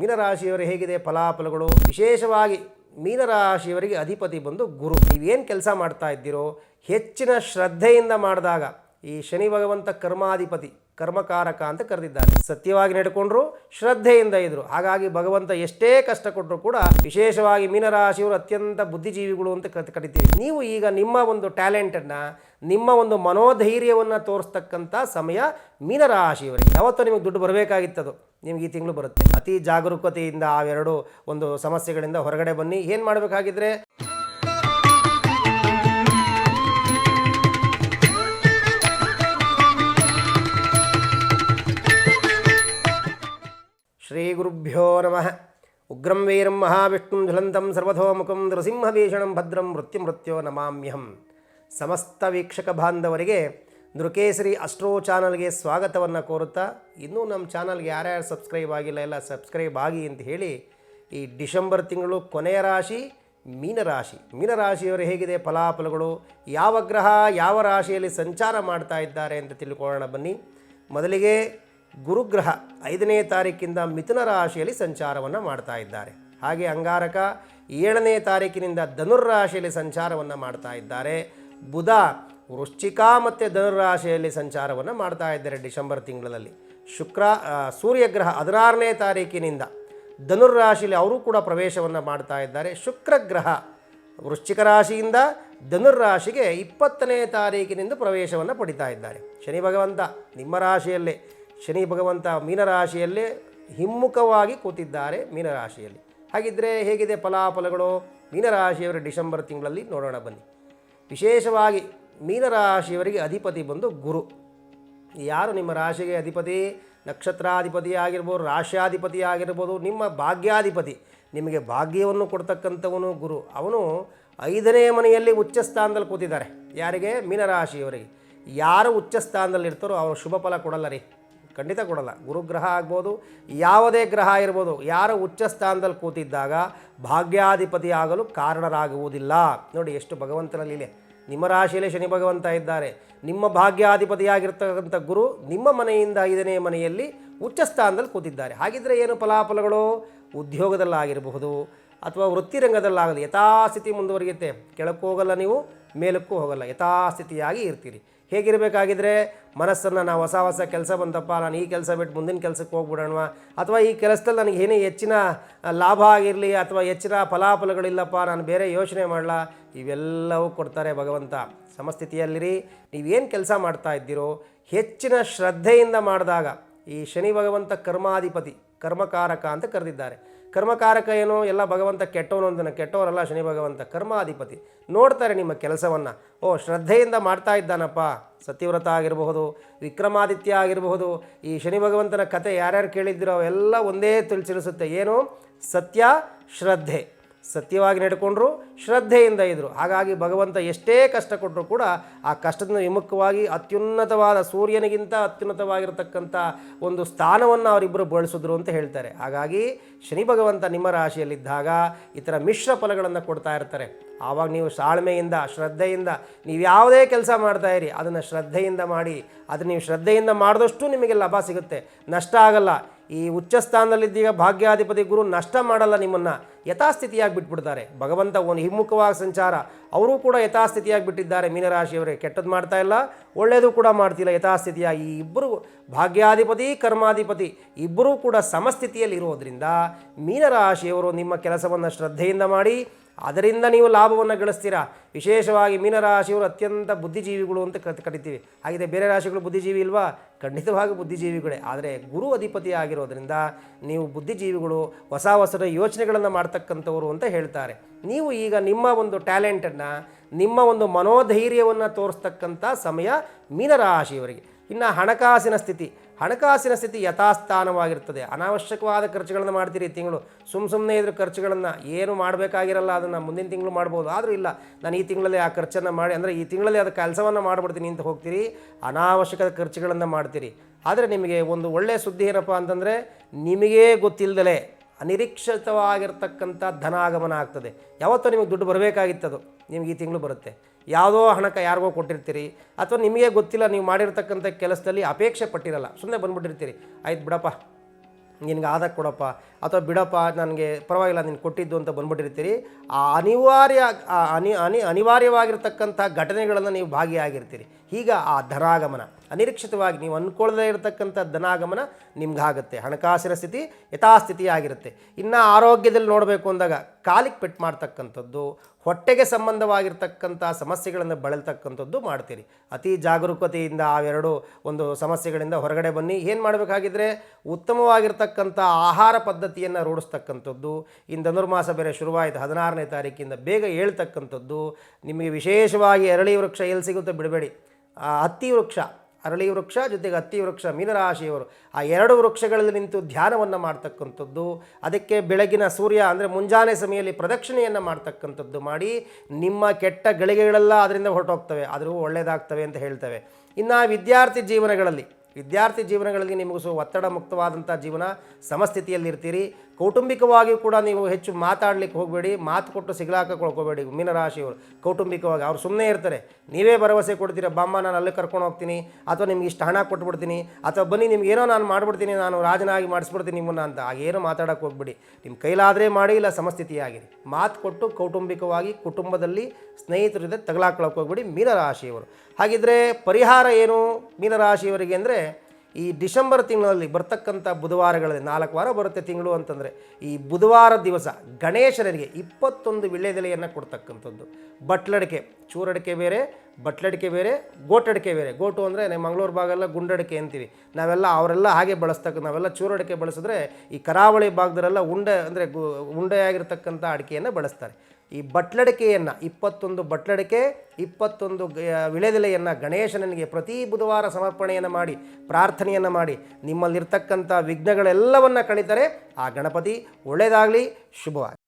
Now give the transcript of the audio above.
ಮೀನರಾಶಿಯವರ ಹೇಗಿದೆ? ಫಲಾಫಲಗಳು. ವಿಶೇಷವಾಗಿ ಮೀನರಾಶಿಯವರಿಗೆ ಅಧಿಪತಿ ಬಂದು ಗುರು. ನೀವೇನು ಕೆಲಸ ಮಾಡ್ತಾ ಇದ್ದೀರೋ, ಹೆಚ್ಚಿನ ಶ್ರದ್ಧೆಯಿಂದ ಮಾಡಿದಾಗ ಈ ಶನಿ ಭಗವಂತ ಕರ್ಮಾಧಿಪತಿ, ಕರ್ಮಕಾರಕ ಅಂತ ಕರೆದಿದ್ದಾರೆ. ಸತ್ಯವಾಗಿ ನಡ್ಕೊಂಡ್ರು, ಶ್ರದ್ಧೆಯಿಂದ ಇದ್ರು. ಹಾಗಾಗಿ ಭಗವಂತ ಎಷ್ಟೇ ಕಷ್ಟ ಕೊಟ್ಟರು ಕೂಡ ವಿಶೇಷವಾಗಿ ಮೀನರಾಶಿಯವರು ಅತ್ಯಂತ ಬುದ್ಧಿಜೀವಿಗಳು ಅಂತ ಕರಿತೀವಿ. ನೀವು ಈಗ ನಿಮ್ಮ ಒಂದು ಟ್ಯಾಲೆಂಟನ್ನು, ನಿಮ್ಮ ಒಂದು ಮನೋಧೈರ್ಯವನ್ನು ತೋರಿಸ್ತಕ್ಕಂಥ ಸಮಯ ಮೀನರಾಶಿಯವರಿಗೆ. ಯಾವತ್ತೂ ನಿಮಗೆ ದುಡ್ಡು ಬರಬೇಕಾಗಿತ್ತದು. ನಿಮ್ಗೆ ಈ ತಿಂಗಳು ಬರುತ್ತೆ. ಅತಿ ಜಾಗರೂಕತೆಯಿಂದ ಅವೆರಡು ಒಂದು ಸಮಸ್ಯೆಗಳಿಂದ ಹೊರಗಡೆ ಬನ್ನಿ. ಏನು ಮಾಡಬೇಕಾಗಿದ್ರೆ? ಶ್ರೀ ಗುರುಭ್ಯೋ ನಮಃ. ಉಗ್ರಂ ವೀರಂ ಮಹಾವಿಷ್ಣುಂ ಜ್ವಲಂತಂ ಸರ್ವಥೋಮುಖಂ ನೃಸಿಂಹಭೀಷಣಂ ಭದ್ರಂ ಮೃತ್ಯು ಮೃತ್ಯೋ ನಮಾಮ್ಯಹಂ. ಸಮಸ್ತ ವೀಕ್ಷಕ ಬಾಂಧವರಿಗೆ ನೃಕೇಸರಿ ಅಸ್ಟ್ರೋ ಚಾನಲ್ಗೆ ಸ್ವಾಗತವನ್ನು ಕೋರುತ್ತಾ, ಇನ್ನೂ ನಮ್ಮ ಚಾನಲ್ಗೆ ಯಾರ್ಯಾರು ಸಬ್ಸ್ಕ್ರೈಬ್ ಆಗಿಲ್ಲ, ಎಲ್ಲ ಸಬ್ಸ್ಕ್ರೈಬ್ ಆಗಿ ಅಂತ ಹೇಳಿ, ಈ ಡಿಸೆಂಬರ್ ತಿಂಗಳು ಕೊನೆಯ ರಾಶಿ ಮೀನರಾಶಿ ಮೀನರಾಶಿಯವರು ಹೇಗಿದೆ? ಫಲಾಫಲಗಳು ಯಾವ ಗ್ರಹ ಯಾವ ರಾಶಿಯಲ್ಲಿ ಸಂಚಾರ ಮಾಡ್ತಾ ಇದ್ದಾರೆ ಅಂತ ತಿಳ್ಕೊಳ್ಳೋಣ ಬನ್ನಿ. ಮೊದಲಿಗೆ ಗುರುಗ್ರಹ ಐದನೇ ತಾರೀಕಿಂದ ಮಿಥುನ ರಾಶಿಯಲ್ಲಿ ಸಂಚಾರವನ್ನು ಮಾಡ್ತಾ ಇದ್ದಾರೆ. ಹಾಗೆ ಅಂಗಾರಕ ಏಳನೇ ತಾರೀಕಿನಿಂದ ಧನುರ್ರಾಶಿಯಲ್ಲಿ ಸಂಚಾರವನ್ನು ಮಾಡ್ತಾ ಇದ್ದಾರೆ. ಬುಧ ವೃಶ್ಚಿಕ ಮತ್ತು ಧನುರಾಶಿಯಲ್ಲಿ ಸಂಚಾರವನ್ನು ಮಾಡ್ತಾ ಇದ್ದಾರೆ ಡಿಸೆಂಬರ್ ತಿಂಗಳಲ್ಲಿ. ಶುಕ್ರ ಸೂರ್ಯಗ್ರಹ ಹದಿನಾರನೇ ತಾರೀಕಿನಿಂದ ಧನುರ್ರಾಶಿಯಲ್ಲಿ ಅವರು ಕೂಡ ಪ್ರವೇಶವನ್ನು ಮಾಡ್ತಾ ಇದ್ದಾರೆ. ಶುಕ್ರಗ್ರಹ ವೃಶ್ಚಿಕ ರಾಶಿಯಿಂದ ಧನುರ್ರಾಶಿಗೆ ಇಪ್ಪತ್ತನೇ ತಾರೀಕಿನಿಂದ ಪ್ರವೇಶವನ್ನು ಪಡಿತಾ ಇದ್ದಾರೆ. ಶನಿ ಭಗವಂತ ನಿಮ್ಮ ರಾಶಿಯಲ್ಲೇ, ಶನಿ ಭಗವಂತ ಮೀನರಾಶಿಯಲ್ಲೇ ಹಿಮ್ಮುಖವಾಗಿ ಕೂತಿದ್ದಾರೆ ಮೀನರಾಶಿಯಲ್ಲಿ ಹಾಗಿದ್ದರೆ ಹೇಗಿದೆ ಫಲಾಫಲಗಳು? ಮೀನರಾಶಿಯವರು ಡಿಸೆಂಬರ್ ತಿಂಗಳಲ್ಲಿ ನೋಡೋಣ ಬನ್ನಿ. ವಿಶೇಷವಾಗಿ ಮೀನರಾಶಿಯವರಿಗೆ ಅಧಿಪತಿ ಬಂದು ಗುರು. ಯಾರು ನಿಮ್ಮ ರಾಶಿಗೆ ಅಧಿಪತಿ? ನಕ್ಷತ್ರಾಧಿಪತಿ ಆಗಿರ್ಬೋದು, ರಾಶ್ಯಾಧಿಪತಿ ಆಗಿರ್ಬೋದು, ನಿಮ್ಮ ಭಾಗ್ಯಾಧಿಪತಿ. ನಿಮಗೆ ಭಾಗ್ಯವನ್ನು ಕೊಡ್ತಕ್ಕಂಥವನು ಗುರು. ಅವನು ಐದನೇ ಮನೆಯಲ್ಲಿ ಉಚ್ಚ ಸ್ಥಾನದಲ್ಲಿ ಕೂತಿದ್ದಾರೆ. ಯಾರಿಗೆ? ಮೀನರಾಶಿಯವರಿಗೆ. ಯಾರು ಉಚ್ಚ ಸ್ಥಾನದಲ್ಲಿ ಇರ್ತಾರೋ ಅವರು ಶುಭ ಫಲ ಕೊಡಲ್ಲ ರೀ. ಖಂಡಿತ ಕೊಡಲ್ಲ. ಗುರುಗ್ರಹ ಆಗ್ಬೋದು, ಯಾವುದೇ ಗ್ರಹ ಇರ್ಬೋದು. ಯಾರು ಉಚ್ಚ ಸ್ಥಾನದಲ್ಲಿ ಕೂತಿದ್ದಾಗ ಭಾಗ್ಯಾಧಿಪತಿ ಆಗಲು ಕಾರಣರಾಗುವುದಿಲ್ಲ. ನೋಡಿ, ಎಷ್ಟು ಭಗವಂತನ ಲೀಲೆ. ನಿಮ್ಮ ರಾಶಿಯಲ್ಲಿ ಶನಿ ಭಗವಂತ ಇದ್ದಾರೆ. ನಿಮ್ಮ ಭಾಗ್ಯಾಧಿಪತಿಯಾಗಿರ್ತಕ್ಕಂಥ ಗುರು ನಿಮ್ಮ ಮನೆಯಿಂದ ಐದನೇ ಮನೆಯಲ್ಲಿ ಉಚ್ಚ ಸ್ಥಾನದಲ್ಲಿ ಕೂತಿದ್ದಾರೆ. ಹಾಗಿದ್ದರೆ ಏನು ಫಲಾಫಲಗಳು? ಉದ್ಯೋಗದಲ್ಲಾಗಿರಬಹುದು ಅಥವಾ ವೃತ್ತಿರಂಗದಲ್ಲಾಗಲಿ. ಯಥಾಸ್ಥಿತಿ ಮುಂದುವರಿಯುತ್ತೆ. ಕೆಳಕ್ಕೂ ಹೋಗಲ್ಲ ನೀವು, ಮೇಲಕ್ಕೂ ಹೋಗಲ್ಲ. ಯಥಾಸ್ಥಿತಿಯಾಗಿ ಇರ್ತೀರಿ. ಹೇಗಿರಬೇಕಾಗಿದ್ರೆ ಮನಸ್ಸನ್ನು ನಾವು ಹೊಸ ಹೊಸ ಕೆಲಸ ಬಂತಪ್ಪ, ನಾನು ಈ ಕೆಲಸ ಬಿಟ್ಟು ಮುಂದಿನ ಕೆಲಸಕ್ಕೆ ಹೋಗ್ಬಿಡೋಣ ಅಥವಾ ಈ ಕೆಲಸದಲ್ಲಿ ನನಗೆ ಏನೇ ಹೆಚ್ಚಿನ ಲಾಭ ಆಗಿರಲಿ ಅಥವಾ ಹೆಚ್ಚಿನ ಫಲಾಫಲಗಳಿಲ್ಲಪ್ಪ, ನಾನು ಬೇರೆ ಯೋಚನೆ ಮಾಡಲ? ಇವೆಲ್ಲವೂ ಕೊಡ್ತಾರೆ ಭಗವಂತ. ಸಮಸ್ಥಿತಿಯಲ್ಲಿರಿ, ನೀವೇನು ಕೆಲಸ ಮಾಡ್ತಾ ಇದ್ದೀರೋ, ಹೆಚ್ಚಿನ ಶ್ರದ್ಧೆಯಿಂದ ಮಾಡಿದಾಗ ಈ ಶನಿ ಭಗವಂತ ಕರ್ಮಾಧಿಪತಿ, ಕರ್ಮಕಾರಕ ಅಂತ ಕರೆದಿದ್ದಾರೆ. ಕರ್ಮಕಾರಕ ಏನು, ಎಲ್ಲ ಭಗವಂತ ಕೆಟ್ಟವನು ಅಂತಾನೆ. ಕೆಟ್ಟವರಲ್ಲ ಶನಿ ಭಗವಂತ, ಕರ್ಮಾಧಿಪತಿ. ನೋಡ್ತಾರೆ ನಿಮ್ಮ ಕೆಲಸವನ್ನು. ಓ, ಶ್ರದ್ಧೆಯಿಂದ ಮಾಡ್ತಾ ಇದ್ದಾನಪ್ಪ. ಸತ್ಯವ್ರತ ಆಗಿರಬಹುದು, ವಿಕ್ರಮಾದಿತ್ಯ ಆಗಿರಬಹುದು, ಈ ಶನಿ ಭಗವಂತನ ಕತೆ ಯಾರ್ಯಾರು ಕೇಳಿದ್ದೀರೋ ಅವೆಲ್ಲ ಒಂದೇ ತಿಳಿಸಿರಿಸುತ್ತೆ. ಏನು? ಸತ್ಯ, ಶ್ರದ್ಧೆ. ಸತ್ಯವಾಗಿ ನಡ್ಕೊಂಡ್ರು, ಶ್ರದ್ಧೆಯಿಂದ ಇದ್ದರು ಹಾಗಾಗಿ ಭಗವಂತ ಎಷ್ಟೇ ಕಷ್ಟ ಕೊಟ್ಟರು ಕೂಡ ಆ ಕಷ್ಟದಿಂದ ವಿಮುಖವಾಗಿ ಅತ್ಯುನ್ನತವಾದ ಸೂರ್ಯನಿಗಿಂತ ಅತ್ಯುನ್ನತವಾಗಿರತಕ್ಕಂಥ ಒಂದು ಸ್ಥಾನವನ್ನು ಅವರಿಬ್ಬರು ಬಳಸಿದ್ರು ಅಂತ ಹೇಳ್ತಾರೆ. ಹಾಗಾಗಿ ಶನಿ ಭಗವಂತ ನಿಮ್ಮ ರಾಶಿಯಲ್ಲಿದ್ದಾಗ ಈ ಥರ ಮಿಶ್ರ ಫಲಗಳನ್ನು ಕೊಡ್ತಾ ಇರ್ತಾರೆ. ಆವಾಗ ನೀವು ತಾಳ್ಮೆಯಿಂದ, ಶ್ರದ್ಧೆಯಿಂದ, ನೀವು ಯಾವುದೇ ಕೆಲಸ ಮಾಡ್ತಾ ಇರಿ, ಅದನ್ನು ಶ್ರದ್ಧೆಯಿಂದ ಮಾಡಿ ಅದು ನೀವು ಶ್ರದ್ಧೆಯಿಂದ ಮಾಡಿದಷ್ಟು ನಿಮಗೆ ಲಾಭ ಸಿಗುತ್ತೆ. ನಷ್ಟ ಆಗಲ್ಲ. ಈ ಉಚ್ಚ ಸ್ಥಾನದಲ್ಲಿದ್ದೀಗ ಭಾಗ್ಯಾಧಿಪತಿ ಗುರು ನಷ್ಟ ಮಾಡಲ್ಲ ನಿಮ್ಮನ್ನು. ಯಥಾಸ್ಥಿತಿಯಾಗಿ ಬಿಟ್ಬಿಡ್ತಾರೆ ಭಗವಂತ ಒಂದು ಹಿಮ್ಮುಖವಾಗಿ ಸಂಚಾರ. ಅವರು ಕೂಡ ಯಥಾಸ್ಥಿತಿಯಾಗಿ ಬಿಟ್ಟಿದ್ದಾರೆ ಮೀನರಾಶಿಯವರೇ. ಕೆಟ್ಟದ್ದು ಮಾಡ್ತಾ ಇಲ್ಲ ಒಳ್ಳೆಯದು ಕೂಡ ಮಾಡ್ತಿಲ್ಲ ಯಥಾಸ್ಥಿತಿಯಾಗಿ ಈ ಇಬ್ಬರು ಭಾಗ್ಯಾಧಿಪತಿ, ಕರ್ಮಾಧಿಪತಿ ಇಬ್ಬರೂ ಕೂಡ ಸಮಸ್ಥಿತಿಯಲ್ಲಿ ಇರೋದ್ರಿಂದ ಮೀನರಾಶಿಯವರು ನಿಮ್ಮ ಕೆಲಸವನ್ನು ಶ್ರದ್ಧೆಯಿಂದ ಮಾಡಿ, ಅದರಿಂದ ನೀವು ಲಾಭವನ್ನು ಗಳಿಸ್ತೀರಾ? ವಿಶೇಷವಾಗಿ ಮೀನರಾಶಿಯವರು ಅತ್ಯಂತ ಬುದ್ಧಿಜೀವಿಗಳು ಅಂತ ಕರಿತೀವಿ. ಹಾಗಿದೆ ಬೇರೆ ರಾಶಿಗಳು ಬುದ್ಧಿಜೀವಿ ಇಲ್ವಾ? ಖಂಡಿತವಾಗಿ ಬುದ್ಧಿಜೀವಿಗಳೇ ಆದರೆ ಗುರು ಅಧಿಪತಿ ಆಗಿರೋದ್ರಿಂದ ನೀವು ಬುದ್ಧಿಜೀವಿಗಳು ಹೊಸ ಹೊಸ ಯೋಚನೆಗಳನ್ನು ಮಾಡ್ತಕ್ಕಂಥವ್ರು ಅಂತ ಹೇಳ್ತಾರೆ. ನೀವು ಈಗ ನಿಮ್ಮ ಒಂದು ಟ್ಯಾಲೆಂಟನ್ನು, ನಿಮ್ಮ ಒಂದು ಮನೋಧೈರ್ಯವನ್ನು ತೋರಿಸ್ತಕ್ಕಂಥ ಸಮಯ ಮೀನರಾಶಿಯವರಿಗೆ. ಇನ್ನು ಹಣಕಾಸಿನ ಸ್ಥಿತಿ ಹಣಕಾಸಿನ ಸ್ಥಿತಿ ಯಥಾಸ್ಥಾನವಾಗಿರ್ತದೆ. ಅನಾವಶ್ಯಕವಾದ ಖರ್ಚುಗಳನ್ನು ಮಾಡ್ತೀರಿ ತಿಂಗಳು. ಸುಮ್ಮ ಸುಮ್ಮನೆ ಇದ್ರ ಖರ್ಚುಗಳನ್ನು ಏನು ಮಾಡಬೇಕಾಗಿರಲ್ಲ ಅದನ್ನು ಮುಂದಿನ ತಿಂಗಳು ಮಾಡ್ಬೋದು. ಆದರೂ ಇಲ್ಲ, ನಾನು ಈ ತಿಂಗಳಲ್ಲಿ ಆ ಖರ್ಚನ್ನು ಮಾಡಿ, ಅಂದರೆ ಈ ತಿಂಗಳಲ್ಲಿ ಅದು ಕೆಲಸವನ್ನು ಮಾಡಿಬಿಡ್ತೀನಿ ಅಂತ ಹೋಗ್ತೀರಿ. ಅನಾವಶ್ಯಕ ಖರ್ಚುಗಳನ್ನು ಮಾಡ್ತೀರಿ. ಆದರೆ ನಿಮಗೆ ಒಂದು ಒಳ್ಳೆಯ ಸುದ್ದಿ ಏನಪ್ಪ ಅಂತಂದರೆ, ನಿಮಗೇ ಗೊತ್ತಿಲ್ಲದಲೇ ಅನಿರೀಕ್ಷಿತವಾಗಿರ್ತಕ್ಕಂಥ ಧನಾಗಮನ ಆಗ್ತದೆ. ಯಾವತ್ತೂ ನಿಮಗೆ ದುಡ್ಡು ಬರಬೇಕಾಗಿತ್ತದು. ನಿಮಗೆ ಈ ತಿಂಗಳು ಬರುತ್ತೆ. ಯಾವುದೋ ಹಣಕ್ಕೆ ಯಾರಿಗೋ ಕೊಟ್ಟಿರ್ತೀರಿ ಅಥವಾ ನಿಮಗೆ ಗೊತ್ತಿಲ್ಲ ನೀವು ಮಾಡಿರ್ತಕ್ಕಂಥ ಕೆಲಸದಲ್ಲಿ ಅಪೇಕ್ಷೆ ಪಟ್ಟಿರಲ್ಲ ಸುಮ್ಮನೆ ಬಂದ್ಬಿಟ್ಟಿರ್ತೀರಿ. ಆಯ್ತು ಬಿಡಪ್ಪ, ನಿನಗೆ ಆದಾಗ ಕೊಡಪ್ಪ, ಅಥವಾ ಬಿಡಪ್ಪ, ನನಗೆ ಪರವಾಗಿಲ್ಲ, ನೀನು ಕೊಟ್ಟಿದ್ದು ಅಂತ ಬಂದ್ಬಿಟ್ಟಿರ್ತೀರಿ. ಆ ಅನಿವಾರ್ಯ ಅನಿ ಅನಿ, ಅನಿವಾರ್ಯವಾಗಿರ್ತಕ್ಕಂಥ ಘಟನೆಗಳನ್ನು ನೀವು ಭಾಗಿಯಾಗಿರ್ತೀರಿ. ಈಗ ಆ ಧನಾಗಮನ ಅನಿರೀಕ್ಷಿತವಾಗಿ ನೀವು ಅಂದ್ಕೊಳ್ಳದೇ ಇರತಕ್ಕಂಥ ಧನಾಗಮನ ನಿಮ್ಗಾಗುತ್ತೆ. ಹಣಕಾಸಿನ ಸ್ಥಿತಿ ಯಥಾಸ್ಥಿತಿ ಆಗಿರುತ್ತೆ ಇನ್ನು ಆರೋಗ್ಯದಲ್ಲಿ ನೋಡಬೇಕು ಅಂದಾಗ ಕಾಲಿಗೆ ಪೆಟ್ಟು ಮಾಡ್ತಕ್ಕಂಥದ್ದು, ಹೊಟ್ಟೆಗೆ ಸಂಬಂಧವಾಗಿರ್ತಕ್ಕಂಥ ಸಮಸ್ಯೆಗಳನ್ನು ಬಳಲ್ತಕ್ಕಂಥದ್ದು ಮಾಡ್ತೀರಿ. ಅತಿ ಜಾಗರೂಕತೆಯಿಂದ ಅವೆರಡು ಒಂದು ಸಮಸ್ಯೆಗಳಿಂದ ಹೊರಗಡೆ ಬನ್ನಿ. ಏನು ಮಾಡಬೇಕಾಗಿದ್ದರೆ ಉತ್ತಮವಾಗಿರ್ತಕ್ಕಂಥ ಆಹಾರ ಪದ್ಧತಿಯನ್ನು ರೂಢಿಸ್ತಕ್ಕಂಥದ್ದು ಇನ್ನು ಧನುರ್ಮಾಸ ಬೇರೆ ಶುರುವಾಯಿತು ಹದಿನಾರನೇ ತಾರೀಕಿಂದ ಬೇಗ ಹೇಳ್ತಕ್ಕಂಥದ್ದು ನಿಮಗೆ ವಿಶೇಷವಾಗಿ ಎರಳಿ ವೃಕ್ಷ ಎಲ್ಲಿ ಸಿಗುತ್ತೋ ಬಿಡಬೇಡಿ. ಹತ್ತಿ ವೃಕ್ಷ ಅರಳಿ ವೃಕ್ಷ ಜೊತೆಗೆ ಹತ್ತಿ ವೃಕ್ಷ ಮೀನರಾಶಿಯವರು ಆ ಎರಡು ವೃಕ್ಷಗಳಲ್ಲಿ ನಿಂತು ಧ್ಯಾನವನ್ನು ಮಾಡ್ತಕ್ಕಂಥದ್ದು, ಅದಕ್ಕೆ ಬೆಳಗಿನ ಸೂರ್ಯ ಅಂದರೆ ಮುಂಜಾನೆ ಸಮಯದಲ್ಲಿ ಪ್ರದಕ್ಷಿಣೆಯನ್ನು ಮಾಡ್ತಕ್ಕಂಥದ್ದು ಮಾಡಿ ನಿಮ್ಮ ಕೆಟ್ಟ ಗಳಿಗೆಗಳೆಲ್ಲ ಅದರಿಂದ ಹೊರಟೋಗ್ತವೆ, ಆದರೂ ಒಳ್ಳೆಯದಾಗ್ತವೆ ಅಂತ ಹೇಳ್ತವೆ. ಇನ್ನು ವಿದ್ಯಾರ್ಥಿ ಜೀವನಗಳಲ್ಲಿ ವಿದ್ಯಾರ್ಥಿ ಜೀವನಗಳಲ್ಲಿ ನಿಮಗೂ ಸೊ ಒತ್ತಡ ಮುಕ್ತವಾದಂಥ ಜೀವನ ಸಮಸ್ಥಿತಿಯಲ್ಲಿರ್ತೀರಿ. ಕೌಟುಂಬಿಕವಾಗಿಯೂ ಕೂಡ ನೀವು ಹೆಚ್ಚು ಮಾತಾಡ್ಲಿಕ್ಕೆ ಹೋಗಬೇಡಿ, ಮಾತು ಕೊಟ್ಟು ಸಿಗ್ಲಾಕ ಕೊಳ್ಕೋಬೇಡಿ ಮೀನರಾಶಿಯವರು. ಕೌಟುಂಬಿಕವಾಗಿ ಅವ್ರು ಸುಮ್ಮನೆ ಇರ್ತಾರೆ. ನೀವೇ ಭರವಸೆ ಕೊಡ್ತೀರ, ಬಾಮ್ಮ, ನಾನು ಅಲ್ಲಿ ಕರ್ಕೊಂಡು ಹೋಗ್ತೀನಿ, ಅಥವಾ ನಿಮ್ಗೆ ಇಷ್ಟು ಹಣ ಕೊಟ್ಬಿಡ್ತೀನಿ, ಅಥವಾ ಬನ್ನಿ ನಿಮ್ಗೆ ಏನೋ ನಾನು ಮಾಡಿಬಿಡ್ತೀನಿ, ನಾನು ರಾಜನಾಗಿ ಮಾಡಿಸ್ಬಿಡ್ತೀನಿ ನಿಮ್ಮನ್ನು ಅಂತ ಆಗೇನೋ ಮಾತಾಡೋಕೆ ಹೋಗ್ಬಿಡಿ. ನಿಮ್ಮ ಕೈಲಾದರೆ ಮಾಡಿ, ಇಲ್ಲ ಸಮಸ್ಥಿತಿಯಾಗಿರಿ ಮಾತು ಕೊಟ್ಟು ಕೌಟುಂಬಿಕವಾಗಿ ಕುಟುಂಬದಲ್ಲಿ ಸ್ನೇಹಿತರ ಜೊತೆ ತಗಲಾಕೊಳ್ಳೋಕೆ ಹೋಗ್ಬಿಡಿ ಮೀನರಾಶಿಯವರು. ಹಾಗಿದ್ರೆ ಪರಿಹಾರ ಏನು ಮೀನರಾಶಿಯವರಿಗೆ ಅಂದರೆ ಈ ಡಿಸೆಂಬರ್ ತಿಂಗಳಲ್ಲಿ ಬರ್ತಕ್ಕಂಥ ಬುಧವಾರಗಳಲ್ಲಿ ನಾಲ್ಕು ವಾರ ಬರುತ್ತೆ ತಿಂಗಳು ಅಂತಂದರೆ ಈ ಬುಧವಾರ ದಿವಸ ಗಣೇಶನಿಗೆ ಇಪ್ಪತ್ತೊಂದು ವಿಳ್ಯದೆಲೆಯನ್ನು ಕೊಡ್ತಕ್ಕಂಥದ್ದು. ಬಟ್ಲಡಿಕೆ, ಚೂರಡಿಕೆ ಬೇರೆ, ಬಟ್ಲಡಿಕೆ ಬೇರೆ, ಗೋಟಡಿಕೆ ಬೇರೆ. ಗೋಟು ಅಂದರೆ ಮಂಗಳೂರು ಭಾಗಲ್ಲ ಗುಂಡಡಿಕೆ ಅಂತೀವಿ. ನಾವೆಲ್ಲ ಅವರೆಲ್ಲ ಹಾಗೆ ಬಳಸ್ತಕ್ಕ, ನಾವೆಲ್ಲ ಚೂರಡಿಕೆ ಬಳಸಿದ್ರೆ ಈ ಕರಾವಳಿ ಭಾಗದಲ್ಲೆಲ್ಲ ಉಂಡೆ ಅಂದರೆ ಗು, ಉಂಡೆಯಾಗಿರ್ತಕ್ಕಂಥ ಅಡಿಕೆಯನ್ನು ಬಳಸ್ತಾರೆ. ಈ ಬಟ್ಲಡಿಕೆಯನ್ನು, ಇಪ್ಪತ್ತೊಂದು ಬಟ್ಲಡಿಕೆ, ಇಪ್ಪತ್ತೊಂದು ವಿಳೆದೆಲೆಯನ್ನು ಗಣೇಶನಿಗೆ ಪ್ರತಿ ಬುಧವಾರ ಸಮರ್ಪಣೆಯನ್ನು ಮಾಡಿ, ಪ್ರಾರ್ಥನೆಯನ್ನು ಮಾಡಿ, ನಿಮ್ಮಲ್ಲಿರ್ತಕ್ಕಂಥ ವಿಘ್ನಗಳೆಲ್ಲವನ್ನು ಕಣಿತರೆ, ಆ ಗಣಪತಿ ಒಳ್ಳೆಯದಾಗಲಿ ಶುಭವಾಗಿ